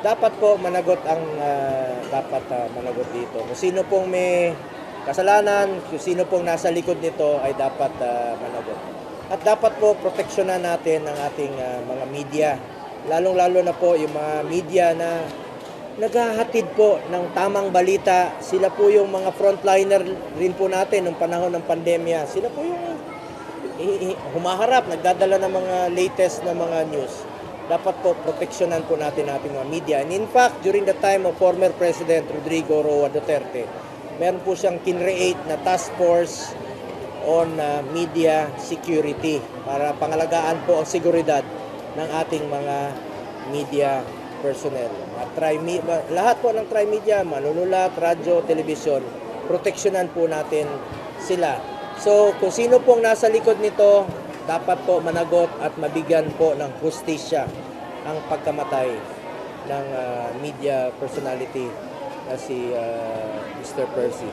dapat po managot ang ah, dapat ah, managot dito. Kung sino pong may kasalanan, kung sino pong nasa likod nito ay dapat ah, managot. At dapat po proteksyonan natin ang ating ah, mga media. Lalong-lalo na po yung mga media na naghahatid po ng tamang balita. Sila po yung mga frontliner rin po natin nung panahon ng pandemya. Sila po yung i- i- humaharap, nagdadala ng mga latest na mga news. Dapat po proteksyonan po natin ating mga media. And in fact, during the time of former President Rodrigo Roa Duterte, meron po siyang kinreate na task force on uh, media security para pangalagaan po ang seguridad ng ating mga media personnel. At tri lahat po ng tri-media, manunulat, radyo, television, proteksyonan po natin sila. So, kung sino pong nasa likod nito, dapat po managot at mabigyan po ng hustisya ang pagkamatay ng uh, media personality na si uh, Mr. Percy.